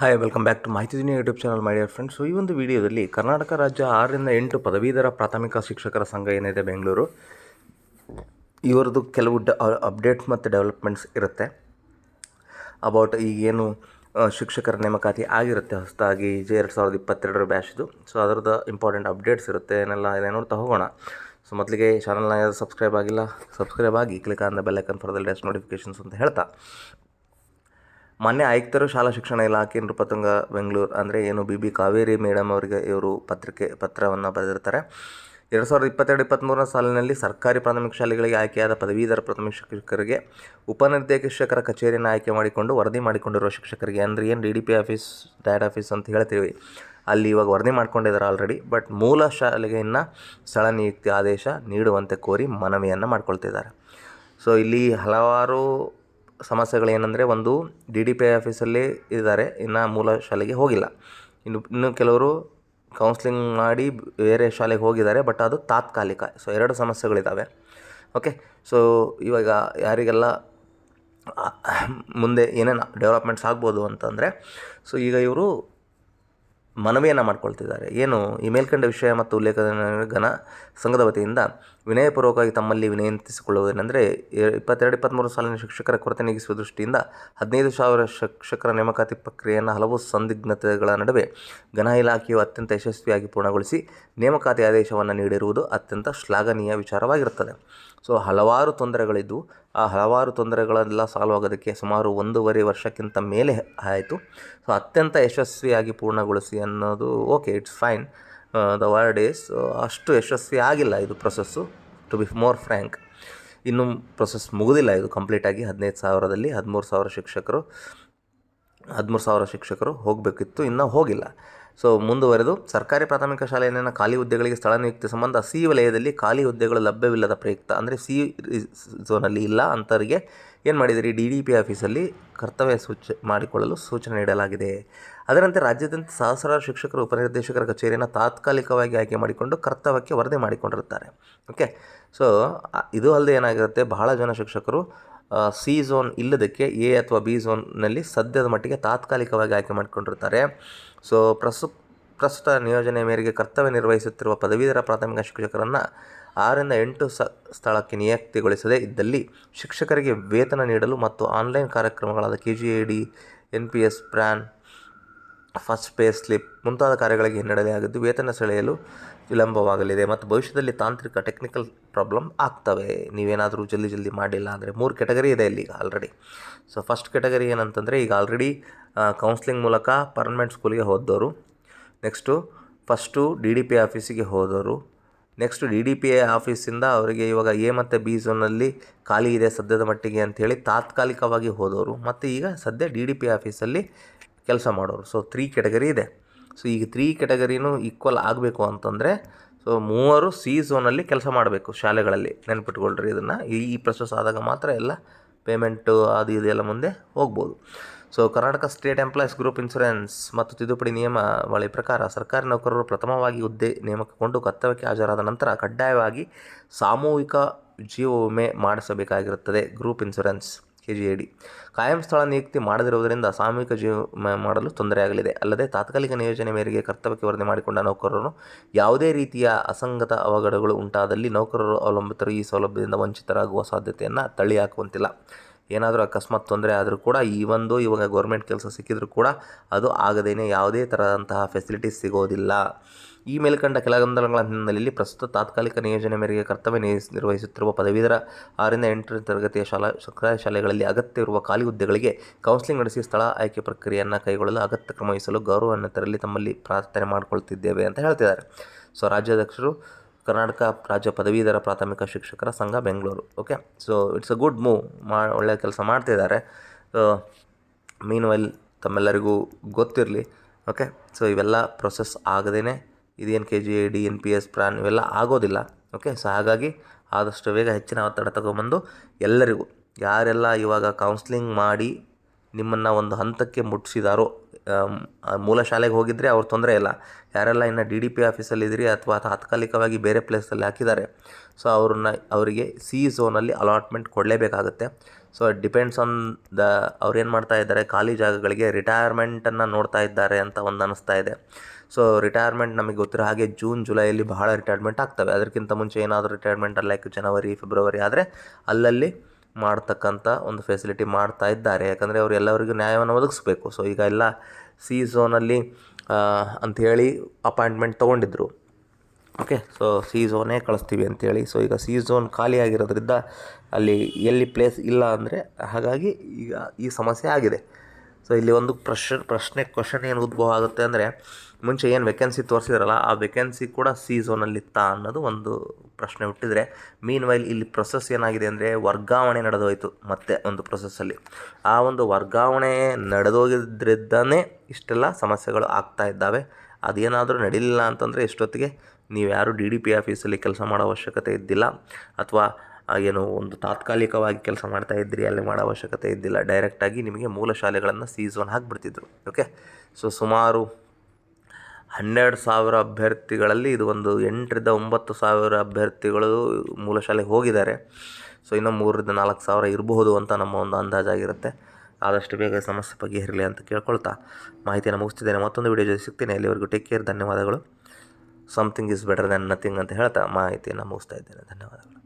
Hi welcome back to ಮಾಹಿತಿ ದಿನ YouTube channel my dear friends so ಈ ಒಂದು ವಿಡಿಯೋದಲ್ಲಿ ಕರ್ನಾಟಕ ರಾಜ್ಯ ಆರರಿಂದ ಎಂಟು ಪದವೀಧರ ಪ್ರಾಥಮಿಕ ಶಿಕ್ಷಕರ ಸಂಘ ಏನಿದೆ ಬೆಂಗಳೂರು, ಇವರದ್ದು ಕೆಲವು ಡ ಅಪ್ಡೇಟ್ಸ್ ಮತ್ತು ಡೆವಲಪ್ಮೆಂಟ್ಸ್ ಇರುತ್ತೆ. ಅಬೌಟ್ ಈಗೇನು ಶಿಕ್ಷಕರ ನೇಮಕಾತಿ ಆಗಿರುತ್ತೆ, ಹೊಸದಾಗಿ ಜೆ ಎರಡು ಸಾವಿರದ ಇಪ್ಪತ್ತೆರಡರ ಬ್ಯಾಚ್ದು ಸೊ ಅದರದ್ದು ಇಂಪಾರ್ಟೆಂಟ್ ಅಪ್ಡೇಟ್ಸ್ ಇರುತ್ತೆ, ಏನೆಲ್ಲ ಇದೆ ನೋಡ್ತಾ ಹೋಗೋಣ. ಸೊ ಮೊದಲಿಗೆ ಚಾನಲ್ನ ಯಾರು ಸಬ್ಸ್ಕ್ರೈಬ್ ಆಗಿಲ್ಲ ಸಬ್ಸ್ಕ್ರೈಬ್ ಆಗಿ click on the bell icon for the latest ಅಂತ ಹೇಳ್ತಾ. ಮೊನ್ನೆ ಆಯುಕ್ತರು ಶಾಲಾ ಶಿಕ್ಷಣ ಇಲಾಖೆ ನೃಪತುಂಗ ಬೆಂಗಳೂರು ಅಂದರೆ ಏನು ಬಿ ಬಿ ಕಾವೇರಿ ಮೇಡಮ್ ಅವರಿಗೆ ಇವರು ಪತ್ರಿಕೆ ಪತ್ರವನ್ನು ಬರೆದಿರ್ತಾರೆ. ಎರಡು ಸಾವಿರದ ಇಪ್ಪತ್ತೆರಡು ಇಪ್ಪತ್ತ್ಮೂರನೇ ಸಾಲಿನಲ್ಲಿ ಸರ್ಕಾರಿ ಪ್ರಾಥಮಿಕ ಶಾಲೆಗಳಿಗೆ ಆಯ್ಕೆಯಾದ ಪದವೀಧರ ಪ್ರಾಥಮಿಕ ಶಿಕ್ಷಕರಿಗೆ ಉಪನಿರ್ದೇಶಕರ ಕಚೇರಿಯನ್ನು ಆಯ್ಕೆ ಮಾಡಿಕೊಂಡು ವರದಿ ಮಾಡಿಕೊಂಡಿರುವ ಶಿಕ್ಷಕರಿಗೆ, ಅಂದರೆ ಏನು D D P office, dad office ಅಂತ ಹೇಳ್ತೀವಿ. ಅಲ್ಲಿ ಇವಾಗ ವರದಿ ಮಾಡ್ಕೊಂಡಿದ್ದಾರೆ ಆಲ್ರೆಡಿ ಬಟ್ ಮೂಲ ಶಾಲೆಗೆ ಇನ್ನು ಸ್ಥಳ ನಿಯುಕ್ತಿ ಆದೇಶ ನೀಡುವಂತೆ ಕೋರಿ ಮನವಿಯನ್ನು ಮಾಡ್ಕೊಳ್ತಿದ್ದಾರೆ. ಸೊ ಇಲ್ಲಿ ಹಲವಾರು ಸಮಸ್ಯೆಗಳೇನೆಂದರೆ ಒಂದು ಡಿ ಡಿ ಪಿ ಆಫೀಸಲ್ಲಿ ಇದ್ದಾರೆ, ಇನ್ನು ಮೂಲ ಶಾಲೆಗೆ ಹೋಗಿಲ್ಲ. ಇನ್ನು ಇನ್ನು ಕೆಲವರು ಕೌನ್ಸ್ಲಿಂಗ್ ಮಾಡಿ ಬೇರೆ ಶಾಲೆಗೆ ಹೋಗಿದ್ದಾರೆ ಬಟ್ ಅದು ತಾತ್ಕಾಲಿಕ. ಸೊ ಎರಡು ಸಮಸ್ಯೆಗಳಿದ್ದಾವೆ ಓಕೆ ಸೊ ಇವಾಗ ಯಾರಿಗೆಲ್ಲ ಮುಂದೆ ಏನೇನು ಡೆವಲಪ್ಮೆಂಟ್ಸ್ ಆಗ್ಬೋದು ಅಂತಂದರೆ ಸೊ ಈಗ ಇವರು ಮನವಿಯನ್ನು ಮಾಡಿಕೊಳ್ತಿದ್ದಾರೆ. ಏನು, ಈ ಮೇಲ್ಕಂಡ ವಿಷಯ ಮತ್ತು ಉಲ್ಲೇಖನ ಸಂಘದ ವತಿಯಿಂದ ವಿನಯಪೂರ್ವಕವಾಗಿ ತಮ್ಮಲ್ಲಿ ವಿನಂತಿಸಿಕೊಳ್ಳುವುದೇನೆಂದರೆ ಇಪ್ಪತ್ತೆರಡು, ಇಪ್ಪತ್ತ್ಮೂರು ಸಾಲಿನ ಶಿಕ್ಷಕರ ಕೊರತೆ ನೀಗಿಸುವ ದೃಷ್ಟಿಯಿಂದ ಹದಿನೈದು ಸಾವಿರ ಶಿಕ್ಷಕರ ನೇಮಕಾತಿ ಪ್ರಕ್ರಿಯೆಯನ್ನು ಹಲವು ಸಂದಿಗ್ಧತೆಗಳ ನಡುವೆ ಘನ ಇಲಾಖೆಯು ಅತ್ಯಂತ ಯಶಸ್ವಿಯಾಗಿ ಪೂರ್ಣಗೊಳಿಸಿ ನೇಮಕಾತಿ ಆದೇಶವನ್ನು ನೀಡಿರುವುದು ಅತ್ಯಂತ ಶ್ಲಾಘನೀಯ ವಿಚಾರವಾಗಿರುತ್ತದೆ. ಸೊ, ಹಲವಾರು ತೊಂದರೆಗಳಿದ್ದು, ಆ ಹಲವಾರು ತೊಂದರೆಗಳೆಲ್ಲ ಸಾಲ್ವ್ ಆಗೋದಕ್ಕೆ ಸುಮಾರು ಒಂದೂವರೆ ವರ್ಷಕ್ಕಿಂತ ಮೇಲೆ ಆಯಿತು. ಸೊ, ಅತ್ಯಂತ ಯಶಸ್ವಿಯಾಗಿ ಪೂರ್ಣಗೊಳಿಸಿ ಅನ್ನೋದು okay it's fine the word is ಅಷ್ಟು ಯಶಸ್ವಿ ಆಗಿಲ್ಲ ಇದು process to be more frank ಇನ್ನೂ ಪ್ರೊಸೆಸ್ ಮುಗಿದಿಲ್ಲ ಇದು ಕಂಪ್ಲೀಟಾಗಿ ಹದಿನೈದು ಸಾವಿರದಲ್ಲಿ, ಹದಿಮೂರು ಸಾವಿರ ಶಿಕ್ಷಕರು, ಹದಿಮೂರು ಸಾವಿರ ಶಿಕ್ಷಕರು ಹೋಗಬೇಕಿತ್ತು, ಇನ್ನೂ ಹೋಗಿಲ್ಲ. ಸೊ ಮುಂದುವರೆದು ಸರ್ಕಾರಿ ಪ್ರಾಥಮಿಕ ಶಾಲೆಯಲ್ಲಿನ ಖಾಲಿ ಹುದ್ದೆಗಳಿಗೆ ಸ್ಥಳ ನಿಯುಕ್ತಿ ಸಂಬಂಧ ಸಿ ವಲಯದಲ್ಲಿ ಖಾಲಿ ಹುದ್ದೆಗಳು ಲಭ್ಯವಿಲ್ಲದ ಪ್ರಯುಕ್ತ, ಅಂದರೆ ಸಿ ಝೋನಲ್ಲಿ ಇಲ್ಲ ಅಂಥವರಿಗೆ ಏನು ಮಾಡಿದಿರಿ? ಡಿ ಡಿ ಪಿ ಆಫೀಸಲ್ಲಿ ಕರ್ತವ್ಯ ಸೂಚ, ಮಾಡಿಕೊಳ್ಳಲು ಸೂಚನೆ ನೀಡಲಾಗಿದೆ. ಅದರಂತೆ ರಾಜ್ಯಾದ್ಯಂತ ಸಹಸ್ರಾರು ಶಿಕ್ಷಕರು, ಉಪನಿರ್ದೇಶಕರ ಕಚೇರಿಯನ್ನು ತಾತ್ಕಾಲಿಕವಾಗಿ ಆಯ್ಕೆ ಮಾಡಿಕೊಂಡು ಕರ್ತವ್ಯಕ್ಕೆ ವರದಿ ಮಾಡಿಕೊಂಡಿರುತ್ತಾರೆ. ಓಕೆ? ಸೊ ಇದು ಅಲ್ಲದೆ ಏನಾಗಿರುತ್ತೆ? ಬಹಳ ಜನ ಶಿಕ್ಷಕರು ಸಿ ಝೋನ್ ಇಲ್ಲದಕ್ಕೆ ಎ ಅಥವಾ ಬಿ ಝೋನ್ನಲ್ಲಿ ಸದ್ಯದ ಮಟ್ಟಿಗೆ ತಾತ್ಕಾಲಿಕವಾಗಿ ಆಯ್ಕೆ ಮಾಡಿಕೊಂಡಿರ್ತಾರೆ ಸೊ ಪ್ರಸು, ಪ್ರಸ್ತುತ ನಿಯೋಜನೆ ಮೇರೆಗೆ ಕರ್ತವ್ಯ ನಿರ್ವಹಿಸುತ್ತಿರುವ ಪದವೀಧರ ಪ್ರಾಥಮಿಕ ಶಿಕ್ಷಕರನ್ನು ಆರರಿಂದ ಎಂಟು ಸ, ಸ್ಥಳಕ್ಕೆ ನಿಯುಕ್ತಿಗೊಳಿಸದೇ ಇದ್ದಲ್ಲಿ ಶಿಕ್ಷಕರಿಗೆ ವೇತನ ನೀಡಲು ಮತ್ತು online ಕಾರ್ಯಕ್ರಮಗಳಾದ K G A D N P S PRAN first pay slip ಮುಂತಾದ ಕಾರ್ಯಗಳಿಗೆ ಹಿನ್ನಡೆಯಾಗಿದ್ದು ವೇತನ ಸೆಳೆಯಲು ವಿಳಂಬವಾಗಲಿದೆ ಮತ್ತು ಭವಿಷ್ಯದಲ್ಲಿ ತಾಂತ್ರಿಕ ಟೆಕ್ನಿಕಲ್ ಪ್ರಾಬ್ಲಮ್ ಆಗ್ತವೆ. ನೀವೇನಾದರೂ ಜಲ್ದಿ ಜಲ್ದಿ ಮಾಡಿಲ್ಲ ಅಂದರೆ ಮೂರು ಕೆಟಗರಿ ಇದೆ ಇಲ್ಲಿ ಈಗ ಆಲ್ರೆಡಿ ಸೊ ಫಸ್ಟ್ ಕೆಟಗರಿ ಏನಂತಂದರೆ ಈಗ ಆಲ್ರೆಡಿ ಕೌನ್ಸ್ಲಿಂಗ್ ಮೂಲಕ ಪರ್ಮನೆಂಟ್ ಸ್ಕೂಲಿಗೆ ಹೋದವರು. Next first D D P ಆಫೀಸಿಗೆ ಹೋದವರು. Next D D P A ಆಫೀಸಿಂದ ಅವರಿಗೆ ಇವಾಗ ಎ ಮತ್ತು ಬಿ ಝೋನಲ್ಲಿ ಖಾಲಿ ಇದೆ ಸದ್ಯದ ಮಟ್ಟಿಗೆ ಅಂಥೇಳಿ ತಾತ್ಕಾಲಿಕವಾಗಿ ಹೋದವರು. ಮತ್ತು ಈಗ ಸದ್ಯ ಡಿ ಡಿ ಪಿ ಆಫೀಸಲ್ಲಿ ಕೆಲಸ ಮಾಡೋರು. ಸೊ ತ್ರೀ ಕೆಟಗರಿ ಇದೆ. ಸೊ ಈಗ ತ್ರೀ ಕೆಟಗರಿನೂ ಈಕ್ವಲ್ ಆಗಬೇಕು ಅಂತಂದರೆ ಸೊ ಮೂವರು ಸಿ ಝೋನಲ್ಲಿ ಕೆಲಸ ಮಾಡಬೇಕು ಶಾಲೆಗಳಲ್ಲಿ. ನೆನ್ಪಿಟ್ಕೊಳ್ರಿ ಇದನ್ನು. ಈ ಪ್ರೊಸೆಸ್ ಆದಾಗ ಮಾತ್ರ ಎಲ್ಲ ಪೇಮೆಂಟು ಅದು ಇದೆಲ್ಲ ಮುಂದೆ ಹೋಗ್ಬೋದು. So Karnataka state employees group insurance ಮತ್ತು ತಿದ್ದುಪಡಿ ನಿಯಮಾವಳಿ ಪ್ರಕಾರ ಸರ್ಕಾರಿ ನೌಕರರು ಪ್ರಥಮವಾಗಿ ಹುದ್ದೆ ನೇಮಕಗೊಂಡು ಕರ್ತವ್ಯಕ್ಕೆ ಹಾಜರಾದ ನಂತರ ಕಡ್ಡಾಯವಾಗಿ ಸಾಮೂಹಿಕ ಜೀವ ವಿಮೆ ಮಾಡಿಸಬೇಕಾಗಿರುತ್ತದೆ. Group insurance K G A D ಕಾಯಂ ಸ್ಥಳ ನಿಯುಕ್ತಿ ಮಾಡದಿರುವುದರಿಂದ ಸಾಮೂಹಿಕ ಜೀವ ಮಾಡಲು ತೊಂದರೆಯಾಗಲಿದೆ. ಅಲ್ಲದೆ ತಾತ್ಕಾಲಿಕ ನಿಯೋಜನೆ ಮೇರೆಗೆ ಕರ್ತವ್ಯಕ್ಕೆ ವರದಿ ಮಾಡಿಕೊಂಡ ನೌಕರರು ಯಾವುದೇ ರೀತಿಯ ಅಸಂಗತ ಅವಘಡಗಳು ಉಂಟಾದಲ್ಲಿ ನೌಕರರು ಅವಲಂಬಿತರು ಈ ಸೌಲಭ್ಯದಿಂದ ವಂಚಿತರಾಗುವ ಸಾಧ್ಯತೆಯನ್ನು ತಳ್ಳಿ ಹಾಕುವಂತಿಲ್ಲ ಏನಾದರೂ ಅಕಸ್ಮಾತ್ ತೊಂದರೆ ಆದರೂ ಕೂಡ ಈ ಒಂದು ಇವಾಗ ಗೌರ್ಮೆಂಟ್ ಕೆಲಸ ಸಿಕ್ಕಿದರೂ ಕೂಡ ಅದು ಆಗದೇನೆ ಯಾವುದೇ ಥರದಂತಹ ಫೆಸಿಲಿಟೀಸ್ ಸಿಗೋದಿಲ್ಲ. ಈ ಮೇಲ್ಕಂಡ ಕೆಲ ಗೊಂದಲಗಳ ಹಿನ್ನೆಲೆಯಲ್ಲಿ ಪ್ರಸ್ತುತ ತಾತ್ಕಾಲಿಕ ನಿಯೋಜನೆ ಮೇರೆಗೆ ಕರ್ತವ್ಯ ನಿರ್ವಹಿಸ್- ನಿರ್ವಹಿಸುತ್ತಿರುವ ಪದವೀಧರ ಆರರಿಂದ ಎಂಟನೇ ತರಗತಿಯ ಶಾಲಾ ಸರ್ಕಾರಿ ಶಾಲೆಗಳಲ್ಲಿ ಅಗತ್ಯವಿರುವ ಖಾಲಿ ಹುದ್ದೆಗಳಿಗೆ ಕೌನ್ಸಿಲಿಂಗ್ ನಡೆಸಿ ಸ್ಥಳ ಆಯ್ಕೆ ಪ್ರಕ್ರಿಯೆಯನ್ನು ಕೈಗೊಳ್ಳಲು ಅಗತ್ಯ ಕ್ರಮ ವಹಿಸಲು ಗೌರವಾನ್ವಿತರಲ್ಲಿ ತಮ್ಮಲ್ಲಿ ಪ್ರಾರ್ಥನೆ ಮಾಡಿಕೊಳ್ತಿದ್ದೇವೆ ಅಂತ ಹೇಳ್ತಿದ್ದಾರೆ. ಸೊ ರಾಜ್ಯಾಧ್ಯಕ್ಷರು ಕರ್ನಾಟಕ ರಾಜ್ಯ ಪದವೀಧರ ಪ್ರಾಥಮಿಕ ಶಿಕ್ಷಕರ ಸಂಘ Bengaluru okay so it's a good move ಮಾ ಒಳ್ಳೆಯ ಕೆಲಸ ಮಾಡ್ತಿದ್ದಾರೆ. ಮೀನ್ ವೈಲ್ ತಮ್ಮೆಲ್ಲರಿಗೂ ಗೊತ್ತಿರಲಿ ಓಕೆ ಸೊ ಇವೆಲ್ಲ ಪ್ರೊಸೆಸ್ ಆಗದೇ ಇದೇನು K G A D N P S PRAN ಇವೆಲ್ಲ ಆಗೋದಿಲ್ಲ ಓಕೆ ಸೊ ಹಾಗಾಗಿ ಆದಷ್ಟು ಬೇಗ ಹೆಚ್ಚಿನ ಒತ್ತಡ ತಗೊಂಬಂದು ಎಲ್ಲರಿಗೂ, ಯಾರೆಲ್ಲ ಇವಾಗ ಕೌನ್ಸ್ಲಿಂಗ್ ಮಾಡಿ ನಿಮ್ಮನ್ನು ಒಂದು ಹಂತಕ್ಕೆ ಮುಟ್ಟಿಸಿದಾರೋ ಮೂಲ ಶಾಲೆಗೆ ಹೋಗಿದ್ದರೆ ಅವ್ರ ತೊಂದರೆ ಇಲ್ಲ. ಯಾರೆಲ್ಲ ಇನ್ನು ಡಿ ಡಿ ಪಿ ಆಫೀಸಲ್ಲಿದ್ದೀರಿ ಅಥವಾ ತಾತ್ಕಾಲಿಕವಾಗಿ ಬೇರೆ ಪ್ಲೇಸಲ್ಲಿ ಹಾಕಿದ್ದಾರೆ, ಸೊ ಅವ್ರನ್ನ, ಅವರಿಗೆ ಸಿ ಝೋನಲ್ಲಿ ಅಲಾಟ್ಮೆಂಟ್ ಕೊಡಲೇಬೇಕಾಗುತ್ತೆ. ಸೊ ಡಿಪೆಂಡ್ಸ್ ಆನ್ ದ, ಅವ್ರು ಏನು ಮಾಡ್ತಾ ಇದ್ದಾರೆ, ಖಾಲಿ ಜಾಗಗಳಿಗೆ ರಿಟೈರ್ಮೆಂಟನ್ನು ನೋಡ್ತಾ ಇದ್ದಾರೆ ಅಂತ ಒಂದು ಅನಿಸ್ತಾ ಇದೆ. ಸೊ ರಿಟೈರ್ಮೆಂಟ್ ನಮಗೆ ಗೊತ್ತಿರೋ ಹಾಗೆ ಜೂನ್ ಜುಲೈಯಲ್ಲಿ ಬಹಳ ರಿಟೈರ್ಮೆಂಟ್ ಆಗ್ತವೆ. ಅದಕ್ಕಿಂತ ಮುಂಚೆ ಏನಾದರೂ ರಿಟೈರ್ಮೆಂಟ್ ಲೈಕ್ ಜನವರಿ, ಫೆಬ್ರವರಿ ಆದರೆ ಅಲ್ಲಲ್ಲಿ ಮಾಡ್ತಕ್ಕಂಥ ಒಂದು ಫೆಸಿಲಿಟಿ ಮಾಡ್ತಾ ಇದ್ದಾರೆ. ಯಾಕಂದರೆ ಅವರು ಎಲ್ಲರಿಗೂ ನ್ಯಾಯವನ್ನು ಒದಗಿಸ್ಬೇಕು. ಸೊ ಈಗ ಎಲ್ಲ ಸಿ ಝೋನಲ್ಲಿ ಅಂಥೇಳಿ ಅಪಾಯಿಂಟ್ಮೆಂಟ್ ತೊಗೊಂಡಿದ್ರು. ಓಕೆ ಸೊ ಸಿ ಝೋನೇ ಕಳಿಸ್ತೀವಿ ಅಂಥೇಳಿ ಸೊ ಈಗ ಸಿ ಝೋನ್ ಖಾಲಿ ಆಗಿರೋದ್ರಿಂದ ಅಲ್ಲಿ ಎಲ್ಲಿ ಪ್ಲೇಸ್ ಇಲ್ಲ ಅಂದರೆ ಹಾಗಾಗಿ ಈಗ ಈ ಸಮಸ್ಯೆ ಆಗಿದೆ. ಸೊ ಇಲ್ಲಿ ಒಂದು ಪ್ರಶ್ನೆ ಪ್ರಶ್ನೆ ಕ್ವಶನ್ ಏನು ಉದ್ಭವ ಆಗುತ್ತೆ ಅಂದರೆ, ಮುಂಚೆ ಏನು ವೇಕೆನ್ಸಿ ತೋರಿಸಿದ್ರಲ್ಲ, ಆ ವೇಕೆನ್ಸಿ ಕೂಡ ಸಿ ಝೋನಲ್ಲಿತ್ತಾ ಅನ್ನೋದು ಒಂದು ಪ್ರಶ್ನೆ ಹುಟ್ಟಿದರೆ ಮೀನ್ ವೈಲ್ ಇಲ್ಲಿ ಪ್ರೊಸೆಸ್ ಏನಾಗಿದೆ ಅಂದರೆ, ವರ್ಗಾವಣೆ ನಡೆದೋಯ್ತು ಮತ್ತೆ ಒಂದು ಪ್ರೊಸೆಸ್ಸಲ್ಲಿ ಆ ಒಂದು ವರ್ಗಾವಣೆ ನಡೆದೋಗಿದ್ರಿಂದನೇ ಇಷ್ಟೆಲ್ಲ ಸಮಸ್ಯೆಗಳು ಆಗ್ತಾ ಇದ್ದಾವೆ. ಅದೇನಾದರೂ ನಡೀಲಿಲ್ಲ ಅಂತಂದರೆ ಇಷ್ಟೊತ್ತಿಗೆ ನೀವು ಯಾರು ಡಿ ಡಿ ಪಿ ಆಫೀಸಲ್ಲಿ ಕೆಲಸ ಮಾಡೋ ಅವಶ್ಯಕತೆ ಇದ್ದಿಲ್ಲ. ಅಥವಾ ಏನು ಒಂದು ತಾತ್ಕಾಲಿಕವಾಗಿ ಕೆಲಸ ಮಾಡ್ತಾ ಇದ್ರಿ, ಅಲ್ಲಿ ಮಾಡೋ ಅವಶ್ಯಕತೆ ಇದ್ದಿಲ್ಲ. ಡೈರೆಕ್ಟಾಗಿ ನಿಮಗೆ ಮೂಲ ಶಾಲೆಗಳನ್ನು ಸೀಸನ್ ಹಾಕಿಬಿಡ್ತಿದ್ರು. ಓಕೆ ಸೊ ಸುಮಾರು ಹನ್ನೆರಡು ಸಾವಿರ ಅಭ್ಯರ್ಥಿಗಳಲ್ಲಿ ಇದು ಒಂದು ಎಂಟರಿಂದ ಒಂಬತ್ತು ಸಾವಿರ ಅಭ್ಯರ್ಥಿಗಳು ಮೂಲ ಶಾಲೆಗೆ ಹೋಗಿದ್ದಾರೆ. ಸೊ ಇನ್ನೂ ಮೂರರಿಂದ ನಾಲ್ಕು ಸಾವಿರ ಇರಬಹುದು ಅಂತ ನಮ್ಮ ಒಂದು ಅಂದಾಜಾಗಿರುತ್ತೆ ಆದಷ್ಟು ಬೇಗ ಸಮಸ್ಯೆ ಬಗೆಹರಿಲಿ ಅಂತ ಕೇಳ್ಕೊಳ್ತಾ ಮಾಹಿತಿಯನ್ನು ಮುಗಿಸ್ತಿದ್ದೇನೆ. ಮತ್ತೊಂದು ವಿಡಿಯೋ ಜೊತೆ ಸಿಗ್ತೀನಿ. ಅಲ್ಲಿವರೆಗೂ ಟೇಕ್ ಕೇರ್ ಧನ್ಯವಾದಗಳು. Something is better than nothing ಅಂತ ಹೇಳ್ತಾ ಮಾಹಿತಿಯನ್ನು ಮುಗಿಸ್ತಾ ಇದ್ದೇನೆ. ಧನ್ಯವಾದಗಳು.